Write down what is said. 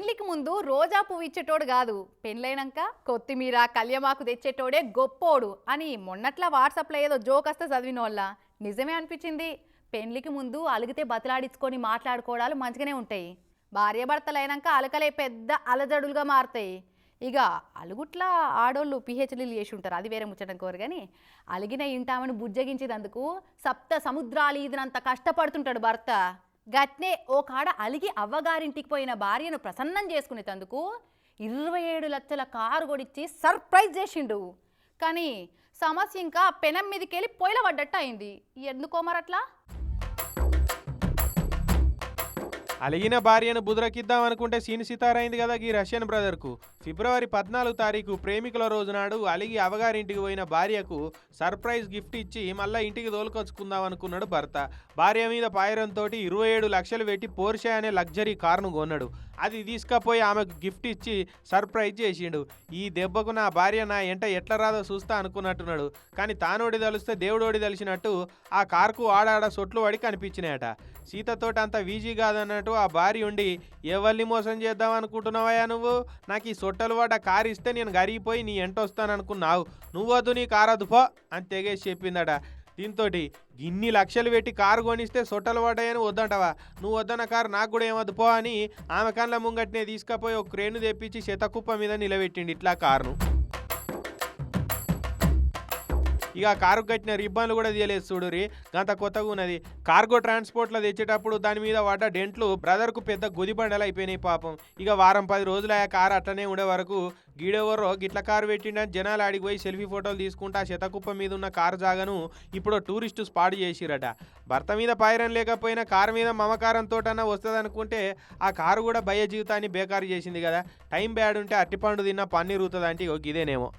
పెండ్లికి ముందు రోజా పువ్వు ఇచ్చేటోడు కాదు. పెళ్ళైనాక కొత్తిమీర కళ్యమాకు తెచ్చేటోడే గొప్పోడు అని మొన్నట్లా వాట్సాప్లో ఏదో జోక్ వస్తే చదివిన వాళ్ళ నిజమే అనిపించింది. పెండ్లికి ముందు అలిగితే బతలాడించుకొని మాట్లాడుకోవడాలు మంచిగానే ఉంటాయి. భార్యాభర్తలు అయినాక అలకలే పెద్ద అలజడులుగా మారుతాయి. ఇక అలుగుట్లా ఆడోళ్ళు పిహెచ్డీలు చేసి ఉంటారు అది వేరే ముచ్చటం కోరు కానీ అలిగిన ఇంటామని బుజ్జగించేదందుకు సప్త సముద్రాలు ఇదినంత కష్టపడుతుంటాడు భర్త. గట్నే ఓ కాడ అలిగి అవ్వగారింటికి పోయిన భార్యను ప్రసన్నం చేసుకునేటందుకు ఇరవై ఏడు లక్షల కారు కొడిచ్చి సర్ప్రైజ్ చేసిండు. కానీ సమస్య ఇంకా పెనం మీదకి వెళ్ళి పొయ్యిల పడ్డట్టు అయింది. ఎందుకో మరట్లా? అలిగిన భార్యను బుదరకిద్దాం అనుకుంటే సీన్ సితారైంది కదా ఈ రష్యన్ బ్రదర్కు. ఫిబ్రవరి పద్నాలుగు తారీఖు ప్రేమికుల రోజు నాడు అలిగి అవగారింటికి పోయిన భార్యకు సర్ప్రైజ్ గిఫ్ట్ ఇచ్చి మళ్ళీ ఇంటికి తోలుకొచ్చుకుందాం అనుకున్నాడు భర్త. భార్య మీద పాయరంతో ఇరవై ఏడు లక్షలు పెట్టి పోర్షే అనే లగ్జరీ కారును కొన్నాడు. అది తీసుకపోయి ఆమెకు గిఫ్ట్ ఇచ్చి సర్ప్రైజ్ చేసిండు. ఈ దెబ్బకు నా భార్య నా ఎంట ఎట్లా రాదో చూస్తా అనుకున్నట్టున్నాడు. కానీ తానోడి తలిస్తే దేవుడోడి తెలిసినట్టు ఆ కార్కు ఆడాడ సొట్లు పడి కనిపించినాయట. సీతతోటి అంత వీజీ కాదన్నట్టు ఆ భార్య ఉండి ఎవరిని మోసం చేద్దాం అనుకుంటున్నావయ్యా నువ్వు? నాకు ఈ సొట్టలు వాట కారు ఇస్తే నేను గరిగిపోయి నీ ఎంట వస్తాను అనుకున్నావు. నువ్వొద్దు నీ కారు వద్దు పో అని తెగేసి చెప్పిందట. దీంతో ఇన్ని లక్షలు పెట్టి కారు కొనిస్తే సొట్టలు పడ్డాయని వద్దంటావా? నువ్వు వద్దన్న కారు నాకు కూడా ఏమద్దు పో అని ఆమె కళ్ళ ముంగట్నే తీసుకపోయి ఒక క్రేను తెప్పించి శతకుప్ప మీద నిలబెట్టిండి ఇట్లా కారును. ఇక కారు కట్టిన రిబ్బన్లు కూడా తీయలేదు చూడురి గంత కొత్తగా ఉన్నది. కార్గో ట్రాన్స్పోర్ట్లో తెచ్చేటప్పుడు దాని మీద పడ్డ డెంట్లు బ్రదర్కు పెద్ద గుదిబండలు అయిపోయినాయి పాపం. ఇక వారం పది రోజులు ఆ కారు అట్లనే ఉండే వరకు గీడెవరో గిట్ల కారు పెట్టిండని జనాలు ఆడికి పోయి సెల్ఫీ ఫోటోలు తీసుకుంటా శతకుప్ప మీద ఉన్న కారు జాగను ఇప్పుడు టూరిస్టు స్పాట్ చేసిరట. భర్త మీద పైరం లేకపోయినా కారు మీద మమకారంతోటన్నా వస్తుందనుకుంటే ఆ కారు కూడా భయ జీవితాన్ని బేకారు చేసింది కదా. టైం బ్యాడ్ ఉంటే అట్టిపండు తిన్నా పన్నీరుతుంది అంటే ఇదేనేమో